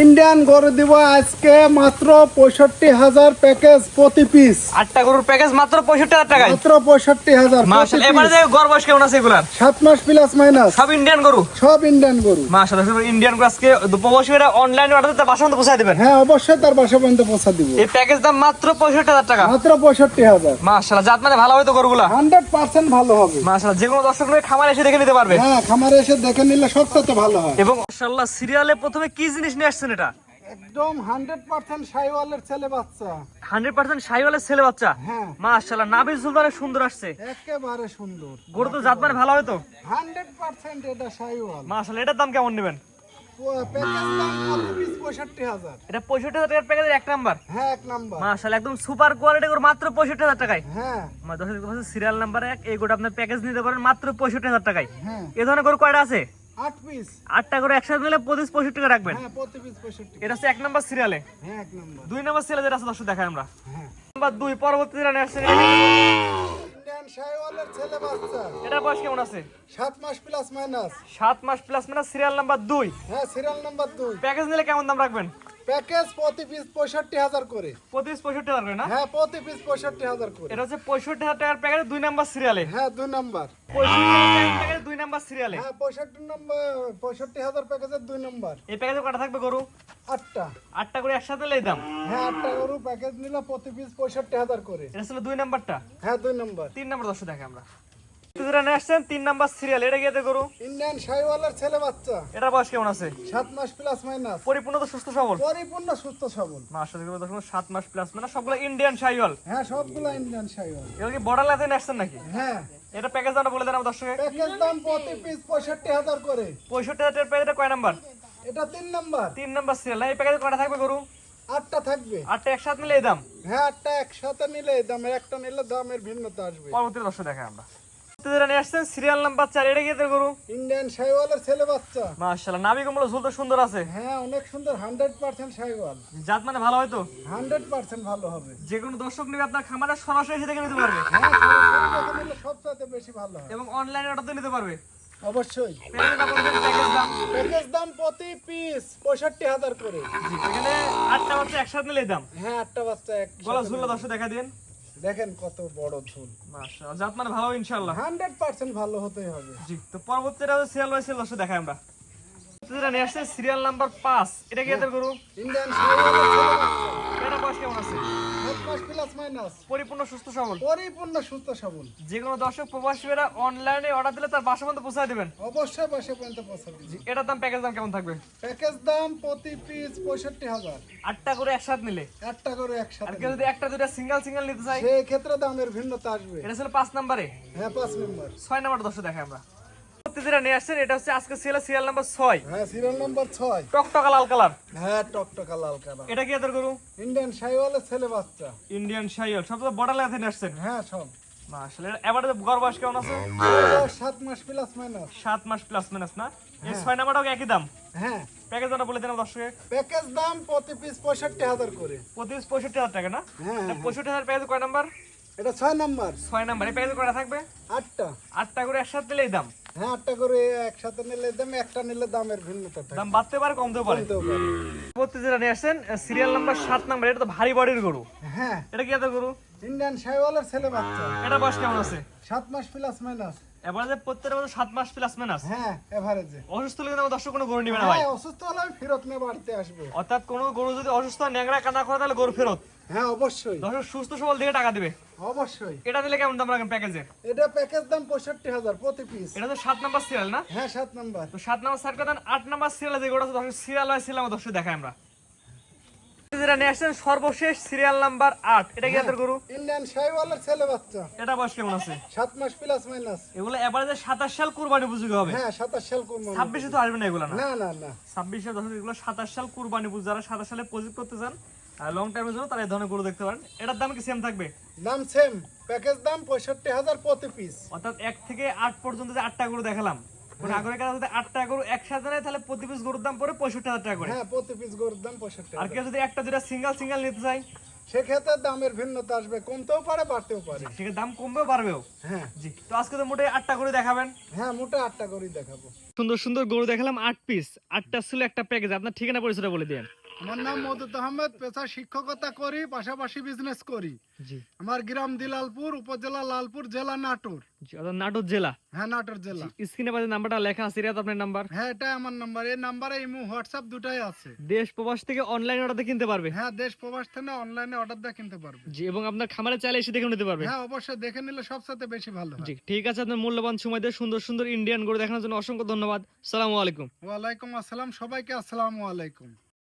Indian গরু দিব আজকে মাত্র পঁয়ষট্টি হাজার প্যাকেজ প্রতি পিস আটটা গরুর প্যাকেজ মাত্র পঁয়ষট্টি হাজার টাকায়। মাত্র পঁয়ষট্টি হাজার মাশাআল্লাহ গড় বয়স কেমন আছে এগুলার? সাত মাস প্লাস মাইনাস সব ইন্ডিয়ান গরু? সব ইন্ডিয়ান গরু। ইন্ডিয়ান গরু আজকে প্রবাসীরা অনলাইনে অর্ডার দিতে বাসা দিবেন? হ্যাঁ অবশ্যই তার বাসা পর্যন্ত পৌঁছা দিব। এই প্যাকেজ দাম মাত্র পঁয়ষট্টি হাজার টাকা। মাত্র পঁয়ষট্টি হাজার। জাত মানে ভালো হয়তো গরুগুলা? হান্ড্রেড পার্সেন্ট ভালো হবে। যে কোনো দর্শক খামার এসে দেখে নিতে পারবে। হ্যাঁ খামারে এসে দেখে নিলে সবটাতে ভালো হয়। এবং মাশাআল্লাহ সিরিয়ালে প্রথমে কি জিনিস নিয়ে এটা? একদম হান্ড্রেড পার্সেন্ট সাইওয়ালের ছেলে বাচ্চা। হান্ড্রেড পার্সেন্ট শাহিওয়ালের ছেলে বাচ্চা? হ্যাঁ। মাশাআল্লাহ সুন্দর আসছে। একেবারে সুন্দর। গরু তো ভালো হয়তো হান্ড্রেড পার্সেন্ট এটা সাইওয়াল মাশাআল্লাহ এটার দাম কেমন নেবেন? পঁয়ষট্টি হাজার। এটা পঁয়ষট্টি হাজার টাকার প্যাকেজের এক নাম্বার? হ্যাঁ এক নাম্বার। মাশাআল্লাহ একদম সুপার কোয়ালিটি মাত্র পঁয়ষট্টি হাজার টাকায়। হ্যাঁ। দশ সিরিয়াল নাম্বার এক এই গোটা আপনার প্যাকেজ নিতে পারেন মাত্র পঁয়ষট্টি হাজার টাকায়। হ্যাঁ। এ ধরনের গরু কয়টা আছে? আট পিস আটটা করে একসাথে নিলে পঁচিশ পঁয়ষট্টি টাকা রাখবেন? হ্যাঁ প্রতি পিস পঁয়ষট্টি। এটা হচ্ছে এক নাম্বার সিরিয়ালে হ্যাঁ এক নাম্বার। দুই নম্বর সিরিয়ালে যেটা আছে দর্শক দেখাই আমরা। হ্যাঁ। নাম্বার দুই পরবর্তী যেটা আসছে। ইন্ডিয়ান সাইওয়ালের ছেলে বাচ্চা। এটা বয়স কেমন আছে? সাত মাস প্লাস মাইনাস সাত মাস প্লাস মাইনাস সিরিয়াল নাম্বার দুই। হ্যাঁ সিরিয়াল নাম্বার দুই। প্যাকেজ নিলে কেমন দাম রাখবেন? প্যাকেজ প্রতি পিস পঁয়ষট্টি হাজার করে। পঁচিশ পঁয়ষট্টি হাজার করে না? হ্যাঁ প্রতি পিস পঁয়ষট্টি হাজার করে। এটা হচ্ছে পঁয়ষট্টি হাজার টাকার প্যাকেজ দুই নাম্বার সিরিয়ালে। হ্যাঁ দুই নাম্বার। দুই নাম্বার সিরিয়ালে। হ্যাঁ পঁয়ষট্টি নম্বর পঁয়ষট্টি হাজার প্যাকেজের দুই নম্বর। এই প্যাকেজে কটা থাকবে গরু? আটটা। আটটা করে একসাথে নিলে এই দাম? হ্যাঁ আটটা গরু প্যাকেজ নিলে প্রতি পিস পঁয়ষট্টি হাজার করে। এটা ছিল দুই নাম্বারটা? হ্যাঁ দুই নম্বর। তিন নাম্বার দর্শক দেখে আমরা। যেটা আসছেন তিন নাম্বার সিরিয়াল এটা গিয়ে গরু? ইন্ডিয়ান সাইওয়ালের ছেলে বাচ্চা। এটা বয়স কেমন আছে? সাত মাস প্লাস মাইনাস পরিপূর্ণ তো সুস্থ সবল? পরিপূর্ণ সুস্থ সবল। মাস দর্শক সাত মাস প্লাস মানে সবগুলো ইন্ডিয়ান শাইওয়াল হ্যাঁ সবগুলো ইন্ডিয়ান সাইওয়াল এগুলো কি বর্ডার লাইনে আসছেন নাকি? হ্যাঁ। এটা প্যাকেজ দামটা বলে দেন আমার দর্শকে। প্যাকেজ দাম প্রতি পিস পঁয়ষট্টি হাজার করে। পঁয়ষট্টি হাজার প্যাকেজটা কয় নাম্বার? এটা তিন নাম্বার। তিন নাম্বার সিরিয়াল এই প্যাকেজে কটা থাকবে গরু? আটটা থাকবে। আটটা একসাথে নিলে এই দাম? হ্যাঁ আটটা একসাথে নিলে এই দামের একটা নিলে দামের ভিন্নতা আসবে। পরবর্তী দর্শক দেখে আমরা। যেটা নিয়ে আসছেন সিরিয়াল নাম্বার চার এটা গিয়ে গরু? ইন্ডিয়ান সাইওয়ালের ছেলে বাচ্চা। মাশাআল্লাহ নাবি কমলো ঝুল তো সুন্দর আছে। হ্যাঁ অনেক সুন্দর জাত মানে ভালো হয়তো হান্ড্রেড পার্সেন্ট ভালো হবে। যে কোনো দর্শক নিবে আপনার খামারে সরাসরি এসে দেখে নিতে পারবে। হ্যাঁ বেশি ভালো এবং অনলাইনে অর্ডার নিতে পারবে। অবশ্যই। দাম প্যাকেজ দাম? প্রতি পিস পঁয়ষট্টি হাজার করে। এখানে আটটা বাচ্চা একসাথে নিলে দাম। হ্যাঁ আটটা বাচ্চা গলা দর্শক দেখা দিন। দেখেন কত বড় ঝুল। মাশাআল্লাহ জাত মানে ভালো ইনশাআল্লাহ। হান্ড্রেড পার্সেন্ট ভালো হতেই হবে। জি তো পরবর্তীটা হচ্ছে সিরিয়াল বাই সিরিয়াল দেখাই আমরা। যেটা নিয়ে আসছে সিরিয়াল নাম্বার পাঁচ। এটা কি এদের গরু? ইন্ডিয়ান সিরিয়াল কেমন আছে? পরিপূর্ণ সুস্থ সবল। পরিপূর্ণ সুস্থ সবল। যে কোনো দর্শক প্রবাসীরা অনলাইনে অর্ডার দিলে তার বাসা মধ্যে পৌঁছায় দেবেন। অবশ্যই বাসা পর্যন্ত এটার দাম প্যাকেজ দাম কেমন থাকবে? প্যাকেজ দাম প্রতি পিস পঁয়ষট্টি হাজার। আটটা করে একসাথে নিলে। একটা করে আর একসাথে কেউ যদি একটা দুটা সিঙ্গেল সিঙ্গেল নিতে চাই সেই ক্ষেত্রে দামের ভিন্নতা আসবে। এটা ছিল পাঁচ নাম্বারে হ্যাঁ পাঁচ নম্বর ছয় নাম্বার দর্শক দেখাই আমরা। পরবর্তী যেটা নিয়ে আসছেন এটা হচ্ছে আজকে সিরিয়াল সিরিয়াল নাম্বার ছয়। হ্যাঁ সিরিয়াল নম্বর ছয়। টকটকা লাল কালার। হ্যাঁ টকটকা লাল কালার। এটা কি এদের গরু ইন্ডিয়ান সাইওয়ালের ছেলে বাচ্চা। ইন্ডিয়ান শাইয়াল সব তো বর্ডার লাইনে নিয়ে আসছেন। হ্যাঁ সব। মাশাআল্লাহ এবারে গড় বয়স কেমন আছে? বয়স সাত মাস প্লাস মাইনাস সাত মাস প্লাস মাইনাস না? এই ছয় নাম্বারটাও একই দাম? হ্যাঁ। প্যাকেজ দামটা বলে দেন দর্শকে প্যাকেজ দাম প্রতি পিস পঁয়ষট্টি হাজার করে। পঁচিশ পঁয়ষট্টি হাজার টাকা না? হ্যাঁ পঁয়ষট্টি হাজার প্যাকেজ কয় নাম্বার? এটা ছয় নাম্বার। ছয় নাম্বার এই প্যাকেজ কটা থাকবে? আটটা। আটটা করে একসাথে নিলেই দাম। হ্যাঁ আটটা করে একসাথে নিলে দাম একটা নিলে দামের ভিন্নতা থাকে। দাম বাড়তে পারে কমতে পারে। পরবর্তী যেটা নিয়ে আসছেন সিরিয়াল নাম্বার সাত নাম্বার এটা তো ভারী বডির গরু। হ্যাঁ। এটা কি এত গরু? ইন্ডিয়ান সাইওয়ালের ছেলে বাচ্চা। এটা বয়স কেমন আছে? সাত মাস প্লাস মাইনাস এবার যে প্রত্যেকটা বছর সাত মাস প্লাস মাইনাস হ্যাঁ এভারেজে অসুস্থ হলে কিন্তু দর্শক কোনো গরু নিবে না ভাই। হ্যাঁ অসুস্থ হলে আমি ফেরত নিয়ে বাড়িতে আসব। অর্থাৎ কোনো গরু যদি অসুস্থ হয়, ন্যাংরা কানা করে তাহলে গরু ফেরত। হ্যাঁ অবশ্যই। দর্শক সুস্থ সবল দিকে টাকা দিবে। অবশ্যই। এটা দিলে কেমন দাম রাখেন প্যাকেজে এটা প্যাকেজ দাম পঁয়ষট্টি হাজার প্রতি পিস এটা তো সাত নাম্বার সিরিয়াল না? হ্যাঁ সাত নাম্বার তো সাত নাম্বার দেন আট নাম্বার সিরিয়াল যে গোটা দর্শক সিরিয়াল হয় সিরিয়াল দর্শক দেখাই আমরা। যেটা নিয়ে আসছেন সর্বশেষ সিরিয়াল নাম্বার আট। এটা কি এদের গরু? ইন্ডিয়ান ছেলে বাচ্চা। এটা বয়স কেমন আছে? সাত মাস প্লাস মাইনাস এগুলো এবারে সাতাশ সাল কুরবানি পুজো হবে। হ্যাঁ সাতাশ সাল কুরবানি ছাব্বিশে তো আসবে না এগুলো না? না না ছাব্বিশে দশক এগুলো সাতাশ সাল কুরবানি যারা সাতাশ সালে প্রজেক্ট করতে চান আর লং টাইমের জন্য তারা এই ধরনের গরু দেখতে পারেন। এটার দাম কি সেম থাকবে? দাম সেম প্যাকেজ দাম পঁয়ষট্টি হাজার প্রতি পিস অর্থাৎ এক থেকে আট পর্যন্ত যে আটটা গরু দেখালাম আগের কাছে যদি আটটা গরু একসাথে নেয় তাহলে প্রতি পিস গরুর দাম পড়ে পঁয়ষট্টি হাজার টাকা করে। হ্যাঁ প্রতি পিস গরুর দাম পঁয়ষট্টি আর কেউ যদি একটা দুটা সিঙ্গেল সিঙ্গেল নিতে চায়? সেক্ষেত্রে দামের ভিন্নতা আসবে কমতেও পারে বাড়তেও পারে। সেক্ষেত্রে দাম কমবেও পারবেও হ্যাঁ। জি তো আজকে তো মোটে আটটা করে দেখাবেন। হ্যাঁ মোটে আটটা করে দেখাবো। সুন্দর সুন্দর গরু দেখালাম আট পিস আটটা ছিল একটা প্যাকেজ আপনার ঠিকানা পরিচয়টা বলে দেন। আমার নাম মদত আহমেদ পেশা শিক্ষকতা করি পাশাপাশি বিজনেস করি। জি। আমার গ্রাম দিলালপুর উপজেলা লালপুর জেলা নাটোর। জি অর্থাৎ নাটোর জেলা। হ্যাঁ নাটোর জেলা। স্ক্রিনে পাশে নাম্বারটা লেখা আছে আপনার নাম্বার। হ্যাঁ আমার নাম্বার। এই নাম্বারে ইমো হোয়াটসঅ্যাপ দুটাই আছে। দেশ প্রবাস থেকে অনলাইন অর্ডার কিনতে পারবে? হ্যাঁ দেশ প্রবাস থেকে অনলাইনে অর্ডার দিয়ে কিনতে পারবে। জি এবং আপনার খামারে চাইলে এসে দেখে নিতে পারবে। হ্যাঁ অবশ্যই দেখে নিলে সবসাথে বেশি ভালো জি ঠিক আছে আপনার মূল্যবান সময় দিয়ে সুন্দর সুন্দর ইন্ডিয়ান গরু দেখানোর জন্য অসংখ্য ধন্যবাদ। সালামু আলাইকুম। ওয়ালাইকুম আসসালাম সবাইকে আসসালামু আলাইকুম।